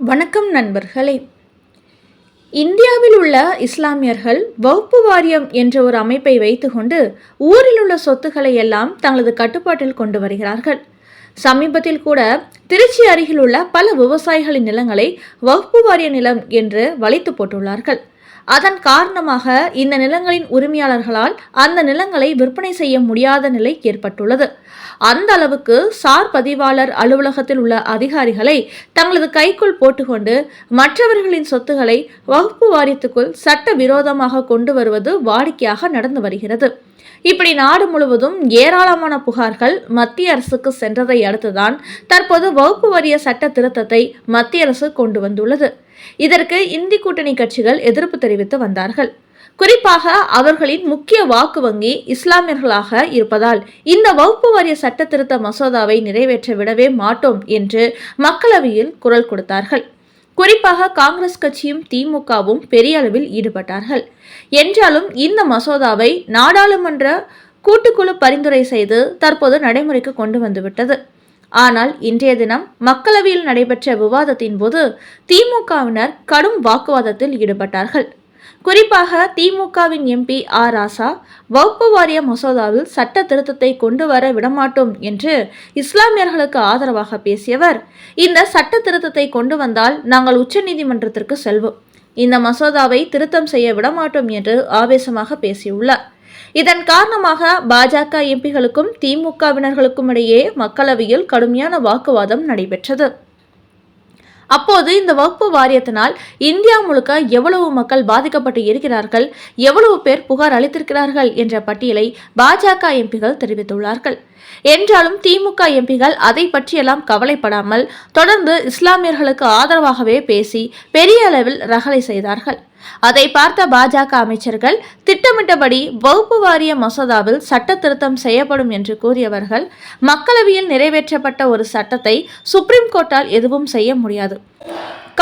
வணக்கம் நண்பர்களே. இந்தியாவில் உள்ள இஸ்லாமியர்கள் வகுப்பு வாரியம் என்ற ஒரு அமைப்பை வைத்துக்கொண்டு ஊரில் உள்ள சொத்துக்களை எல்லாம் தங்களது கட்டுப்பாட்டில் கொண்டு வருகிறார்கள். சமீபத்தில் கூட திருச்சி அருகில் உள்ள பல விவசாயிகளின் நிலங்களை வகுப்பு வாரிய நிலம் என்று வளைத்து போட்டுள்ளார்கள். அதன் காரணமாக இந்த நிலங்களின் உரிமையாளர்களால் அந்த நிலங்களை விற்பனை செய்ய முடியாத நிலை ஏற்பட்டுள்ளது. அந்த அளவுக்கு சார் பதிவாளர் அலுவலகத்தில் உள்ள அதிகாரிகளை தங்களது கைக்குள் போட்டுக்கொண்டு மற்றவர்களின் சொத்துக்களை வகுப்பு வாரியத்துக்குள் சட்ட விரோதமாக கொண்டு வருவது வாடிக்கையாக நடந்து வருகிறது. இப்படி நாடு முழுவதும் ஏராளமான புகார்கள் மத்திய அரசுக்கு சென்றதை அடுத்துதான் தற்போது வகுப்பு வாரிய சட்ட திருத்தத்தை மத்திய அரசு கொண்டு வந்துள்ளது. இதற்கு இந்தி கூட்டணி கட்சிகள் எதிர்ப்பு தெரிவித்து வந்தார்கள். குறிப்பாக அவர்களின் முக்கிய வாக்கு வங்கி இஸ்லாமியர்களாக இருப்பதால் இந்த வகுப்பு வாரிய சட்ட திருத்த மசோதாவை நிறைவேற்ற விடவே மாட்டோம் என்று மக்களவையில் குரல் கொடுத்தார்கள். குறிப்பாக காங்கிரஸ் கட்சியும் திமுகவும் பெரிய அளவில் ஈடுபட்டார்கள். என்றாலும் இந்த மசோதாவை நாடாளுமன்ற கூட்டுக்குழு பரிந்துரை செய்து தற்போது நடைமுறைக்கு கொண்டு வந்துவிட்டது. ஆனால் இன்றைய தினம் மக்களவையில் நடைபெற்ற விவாதத்தின் போது திமுகவினர் கடும் வாக்குவாதத்தில் ஈடுபட்டார்கள். குறிப்பாக திமுகவின் எம்பி ஆர் ராசா வகுப்பு வாரிய மசோதாவில் சட்ட திருத்தத்தை கொண்டு வர விடமாட்டோம் என்று இஸ்லாமியர்களுக்கு ஆதரவாக பேசியவர். இந்த சட்ட திருத்தத்தை கொண்டு வந்தால் நாங்கள் உச்சநீதிமன்றத்திற்கு செல்வோம். இந்த மசோதாவை திருத்தம் செய்ய விடமாட்டோம் என்று ஆவேசமாக பேசியுள்ளார். இதன் காரணமாக பாஜக எம்பிகளுக்கும் திமுகவினர்களுக்கும் இடையே மக்களவையில் கடுமையான வாக்குவாதம் நடைபெற்றது. அப்போது இந்த வகுப்பு வாரியத்தினால் இந்தியா முழுக்க எவ்வளவு மக்கள் பாதிக்கப்பட்டு இருக்கிறார்கள் எவ்வளவு பேர் புகார் அளித்திருக்கிறார்கள் என்ற பட்டியலை பாஜக எம்பிகள் தெரிவித்துள்ளார்கள். என்றாலும் திமுக எம்பிகள் அதை பற்றியெல்லாம் கவலைப்படாமல் தொடர்ந்து இஸ்லாமியர்களுக்கு ஆதரவாகவே பேசி பெரிய அளவில் ரகலை செய்தார்கள். அதை பார்த்த பாஜக அமைச்சர்கள் திட்டமிட்டபடி வகுப்பு வாரிய மசோதாவில் சட்ட திருத்தம் செய்யப்படும் என்று கூறியவர்கள் மக்களவையில் நிறைவேற்றப்பட்ட ஒரு சட்டத்தை சுப்ரீம் கோர்ட்டால் எதுவும் செய்ய முடியாது.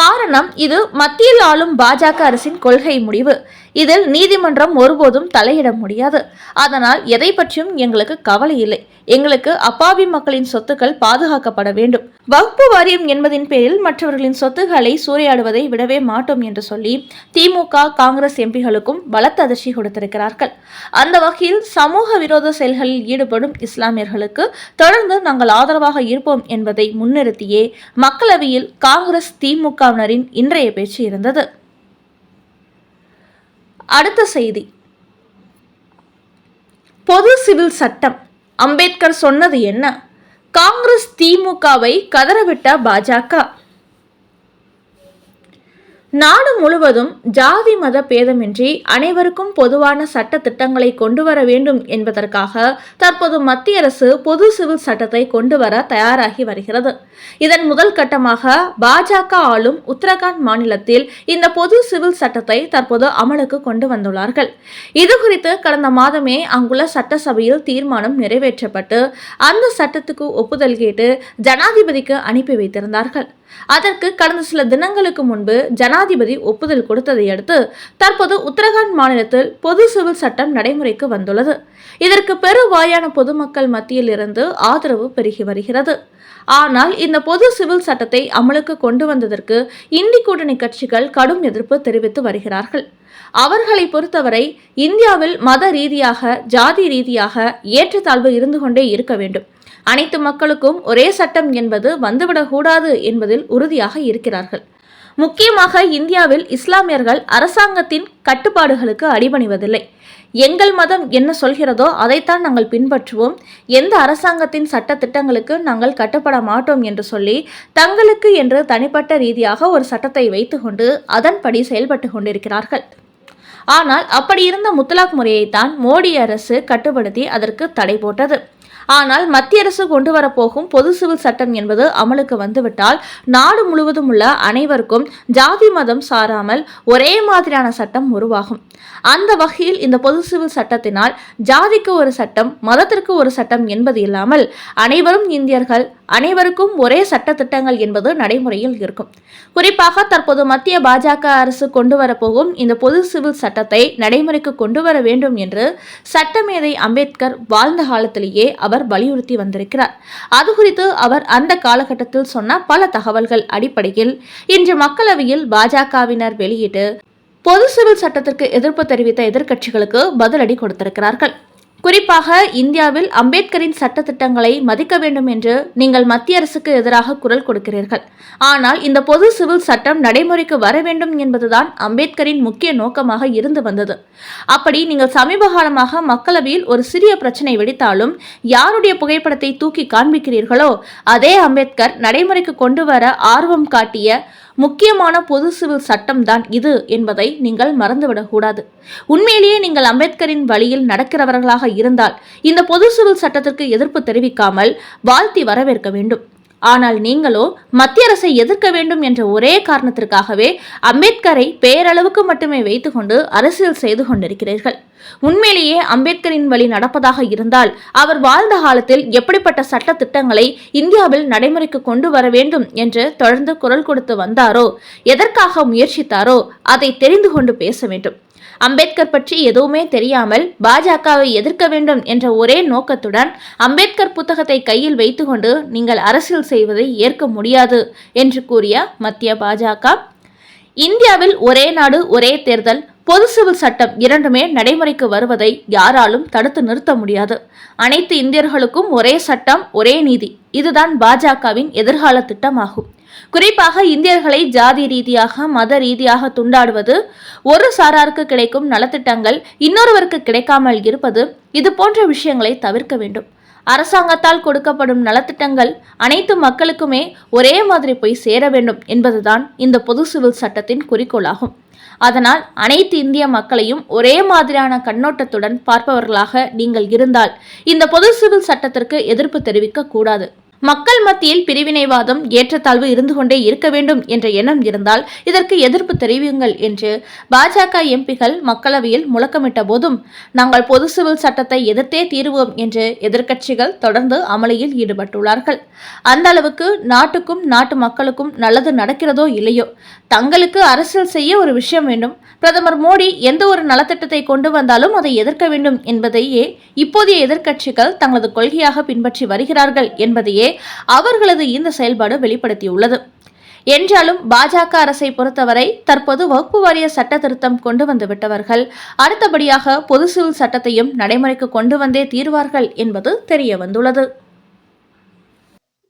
காரணம் இது மத்தியில் ஆளும் பாஜக அரசின் கொள்கை முடிவு. இதில் நீதிமன்றம் ஒருபோதும் தலையிட முடியாது. அதனால் எதை பற்றியும் எங்களுக்கு கவலை இல்லை. எங்களுக்கு அப்பாவி மக்களின் சொத்துக்கள் பாதுகாக்கப்பட வேண்டும். வகுப்பு வாரியம் என்பதின் பேரில் மற்றவர்களின் சொத்துக்களை சூறையாடுவதை விடவே மாட்டோம் என்று சொல்லி திமுக காங்கிரஸ் எம்பிகளுக்கும் பலத்த அதிர்ச்சி கொடுத்திருக்கிறார்கள். அந்த வகையில் சமூக விரோத செயல்களில் ஈடுபடும் இஸ்லாமியர்களுக்கு தொடர்ந்து நாங்கள் ஆதரவாக இருப்போம் என்பதை முன்னிறுத்தியே மக்களவையில் காங்கிரஸ் திமுக கவர்னரின் இன்றைய பேச்சு இருந்தது. அடுத்த செய்தி. பொது சிவில் சட்டம். அம்பேத்கர் சொன்னது என்ன? காங்கிரஸ் திமுகவை கதறவிட்ட பாஜக. நாடு முழுவதும் ஜாதி மத பேதமின்றி அனைவருக்கும் பொதுவான சட்ட திட்டங்களை கொண்டு வர வேண்டும் என்பதற்காக தற்போது மத்திய அரசு பொது சிவில் சட்டத்தை கொண்டு வர தயாராகி வருகிறது. இதன் முதல் கட்டமாக பாஜக ஆளும் உத்தரகாண்ட் மாநிலத்தில் இந்த பொது சிவில் சட்டத்தை தற்போது அமலுக்கு கொண்டு வந்துள்ளார்கள். இது குறித்து கடந்த மாதமே அங்குள்ள சட்டசபையில் தீர்மானம் நிறைவேற்றப்பட்டு அந்த சட்டத்துக்கு ஒப்புதல் கேட்டு ஜனாதிபதிக்கு அனுப்பி வைத்திருந்தார்கள். அதற்கு கடந்த சில தினங்களுக்கு முன்பு ஜனாதிபதி ஒப்புதல் கொடுத்ததை அடுத்து தற்போது உத்தரகாண்ட் மாநிலத்தில் பொது சிவில் சட்டம் நடைமுறைக்கு வந்துள்ளது. இதற்கு பெருவாயான பொதுமக்கள் மத்தியில் இருந்து ஆதரவு பெருகி வருகிறது. ஆனால் இந்த பொது சிவில் சட்டத்தை அமலுக்கு கொண்டு வந்ததற்கு இந்தி கூட்டணி கட்சிகள் கடும் எதிர்ப்பு தெரிவித்து வருகிறார்கள். அவர்களை பொறுத்தவரை இந்தியாவில் மத ரீதியாக ஜாதி ரீதியாக ஏற்றத்தாழ்வு இருந்து கொண்டே இருக்க வேண்டும். அனைத்து மக்களுக்கும் ஒரே சட்டம் என்பது வந்துவிடக்கூடாது என்பதில் உறுதியாக இருக்கிறார்கள். முக்கியமாக இந்தியாவில் இஸ்லாமியர்கள் அரசாங்கத்தின் கட்டுப்பாடுகளுக்கு அடிபணிவதில்லை. எங்கள் மதம் என்ன சொல்கிறதோ அதைத்தான் நாங்கள் பின்பற்றுவோம். எந்த அரசாங்கத்தின் சட்ட திட்டங்களுக்கு நாங்கள் கட்டுப்பட மாட்டோம் என்று சொல்லி தங்களுக்கு என்று தனிப்பட்ட ரீதியாக ஒரு சட்டத்தை வைத்துக்கொண்டு அதன்படி செயல்பட்டு கொண்டிருக்கிறார்கள். ஆனால் அப்படி இருந்த முத்தலாக் முறையைத்தான் மோடி அரசு கட்டுப்படுத்தி அதற்கு தடை போட்டது. ஆனால் மத்திய அரசு கொண்டு வரப்போகும் பொது சிவில் சட்டம் என்பது அமலுக்கு வந்துவிட்டால் நாடு முழுவதும் உள்ள அனைவருக்கும் ஜாதி மதம் சாராமல் ஒரே மாதிரியான சட்டம் உருவாகும். அந்த வகையில் இந்த பொது சிவில் சட்டத்தினால் ஜாதிக்கு ஒரு சட்டம் மதத்திற்கு ஒரு சட்டம் என்பது இல்லாமல் அனைவரும் இந்தியர்கள் அனைவருக்கும் ஒரே சட்ட திட்டங்கள் என்பது நடைமுறையில் இருக்கும். குறிப்பாக தற்போது மத்திய பாஜக அரசு கொண்டு வரப்போகும் இந்த பொது சிவில் சட்டத்தை நடைமுறைக்கு கொண்டு வர வேண்டும் என்று சட்டமேதை அம்பேத்கர் வாழ்ந்த காலத்திலேயே அவர் வலியுறுத்தி வந்திருக்கிறார். அது குறித்து அவர் அந்த காலகட்டத்தில் சொன்ன பல தகவல்கள் அடிப்படையில் இன்று மக்களவையில் பாஜகவினர் வெளியிட்டு பொது சிவில் சட்டத்திற்கு எதிர்ப்பு தெரிவித்த எதிர்க்கட்சிகளுக்கு பதிலடி கொடுத்திருக்கிறார்கள். குறிப்பாக இந்தியாவில் அம்பேத்கரின் சட்டத்திட்டங்களை மதிக்க வேண்டும் என்று நீங்கள் மத்திய அரசுக்கு எதிராக குரல் கொடுக்கிறீர்கள். ஆனால் இந்த பொது சிவில் சட்டம் நடைமுறைக்கு வர வேண்டும் என்பதுதான் அம்பேத்கரின் முக்கிய நோக்கமாக இருந்து வந்தது. அப்படி நீங்கள் சமீப காலமாக மக்களவையில் ஒரு சிறிய பிரச்சனை வெடித்தாலும் யாருடைய புகைப்படத்தை தூக்கி காண்பிக்கிறீர்களோ அதே அம்பேத்கர் நடைமுறைக்கு கொண்டு வர ஆர்வம் காட்டிய முக்கியமான பொது சிவில் சட்டம்தான் இது என்பதை நீங்கள் மறந்துவிடக்கூடாது. உண்மையிலேயே நீங்கள் அம்பேத்கரின் வழியில் நடக்கிறவர்களாக இருந்தால் இந்த பொது சிவில் சட்டத்திற்கு எதிர்ப்பு தெரிவிக்காமல் வாழ்த்தி வரவேற்க வேண்டும். ஆனால் நீங்களோ மத்திய அரசை எதிர்க்க வேண்டும் என்ற ஒரே காரணத்திற்காகவே அம்பேத்கரை பேரளவுக்கு மட்டுமே வைத்துக்கொண்டு அரசியல் செய்து கொண்டிருக்கிறீர்கள். உண்மையிலேயே அம்பேத்கரின் வழி நடப்பதாக இருந்தால் அவர் வாழ்ந்த காலத்தில் எப்படிப்பட்ட சட்ட திட்டங்களை இந்தியாவில் நடைமுறைக்கு கொண்டு வர வேண்டும் என்று தொடர்ந்து குரல் கொடுத்து வந்தாரோ எதற்காக முயற்சித்தாரோ அதை தெரிந்து கொண்டு பேச வேண்டும். அம்பேத்கர் பற்றி எதுவுமே தெரியாமல் பாஜகவை எதிர்க்க வேண்டும் என்ற ஒரே நோக்கத்துடன் அம்பேத்கர் புத்தகத்தை கையில் வைத்துக்கொண்டு நீங்கள் அரசியல் செய்வதை ஏற்க முடியாது என்று கூறிய மத்திய பாஜக. இந்தியாவில் ஒரே நாடு ஒரே தேர்தல் பொது சிவில் சட்டம் இரண்டுமே நடைமுறைக்கு வருவதை யாராலும் தடுத்து நிறுத்த முடியாது. அனைத்து இந்தியர்களுக்கும் ஒரே சட்டம் ஒரே நீதி. இதுதான் பாஜகவின் எதிர்கால திட்டமாகும். குறிப்பாக இந்தியர்களை ஜாதி ரீதியாக மத ரீதியாக துண்டாடுவது ஒரு சாராருக்கு கிடைக்கும் நலத்திட்டங்கள் இன்னொருவருக்கு கிடைக்காமல் இருப்பது இது போன்ற விஷயங்களை தவிர்க்க வேண்டும். அரசாங்கத்தால் கொடுக்கப்படும் நலத்திட்டங்கள் அனைத்து மக்களுக்குமே ஒரே மாதிரி போய் சேர வேண்டும் என்பதுதான் இந்த பொது சிவில் சட்டத்தின் குறிக்கோளாகும். அதனால் அனைத்து இந்திய மக்களையும் ஒரே மாதிரியான கண்ணோட்டத்துடன் பார்ப்பவர்களாக நீங்கள் இருந்தால் இந்த பொது சிவில் சட்டத்திற்கு எதிர்ப்பு தெரிவிக்க கூடாது. மக்கள் மத்தியில் பிரிவினைவாதம் ஏற்றத்தாழ்வு இருந்து கொண்டே இருக்க வேண்டும் என்ற எண்ணம் இருந்தால் இதற்கு எதிர்ப்பு தெரிவியுங்கள் என்று பாஜக எம்பிகள் மக்களவையில் முழக்கமிட்ட போதும் நாங்கள் பொது சிவில் சட்டத்தை எதிர்த்தே தீருவோம் என்று எதிர்க்கட்சிகள் தொடர்ந்து அமளியில் ஈடுபட்டுள்ளார்கள். அந்த அளவுக்கு நாட்டுக்கும் நாட்டு மக்களுக்கும் நல்லது நடக்கிறதோ இல்லையோ? தங்களுக்கு அரசியல் செய்ய ஒரு விஷயம் வேண்டும். பிரதமர் மோடி எந்த ஒரு நலத்திட்டத்தை கொண்டு வந்தாலும் அதை எதிர்க்க வேண்டும் என்பதையே இப்போதைய எதிர்க்கட்சிகள் தங்களது கொள்கையாக பின்பற்றி வருகிறார்கள் என்பதையே அவர்களது இந்த செயல்பாடு வெளிப்படுத்தியுள்ளது. என்றாலும் பாஜக அரசை பொறுத்தவரை தற்போது வகுப்பு வாரிய சட்ட திருத்தம் கொண்டு வந்து விட்டவர்கள் அடுத்தபடியாக பொது சிவில் சட்டத்தையும் நடைமுறைக்கு கொண்டு வந்தே தீர்வார்கள் என்பது தெரிய வந்துள்ளது.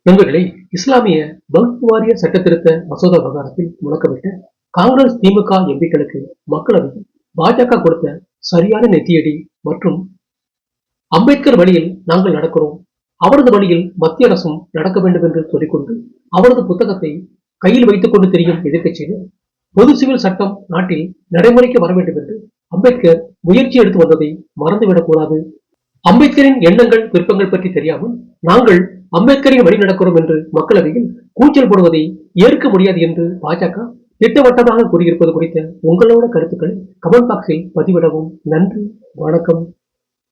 நண்பர்களே இஸ்லாமிய வகுப்பு வாரிய சட்ட திருத்த மசோதா விவகாரத்தில் முழக்கமிட்ட காங்கிரஸ் திமுக எம்பிக்களுக்கு மக்களவையில் பாஜக கொடுத்த சரியான நெத்தியடி மற்றும் அம்பேத்கர் வழியில் நாங்கள் நடக்கிறோம் அவரது வழியில் மத்திய அரசும் நடக்க வேண்டும் என்று சொல்லிக்கொண்டு அவரது புத்தகத்தை கையில் வைத்துக் கொண்டு தெரியும் எதிர்கட்சியினர் பொது சிவில் சட்டம் நாட்டில் நடைமுறைக்கு வர வேண்டும் என்று அம்பேத்கர் முயற்சி எடுத்து வந்ததை மறந்துவிடக் கூடாது. அம்பேத்கரின் எண்ணங்கள் விருப்பங்கள் பற்றி தெரியாமல் நாங்கள் அம்பேத்கரின் வழி நடக்கிறோம் என்று மக்களவையில் கூச்சல் போடுவதை ஏற்க முடியாது என்று பாஜக திட்டவட்டமாக கூறியிருப்பது குறித்த உங்களோட கருத்துக்களை கமெண்ட் பாக்ஸில் பதிவிடவும். நன்றி வணக்கம்.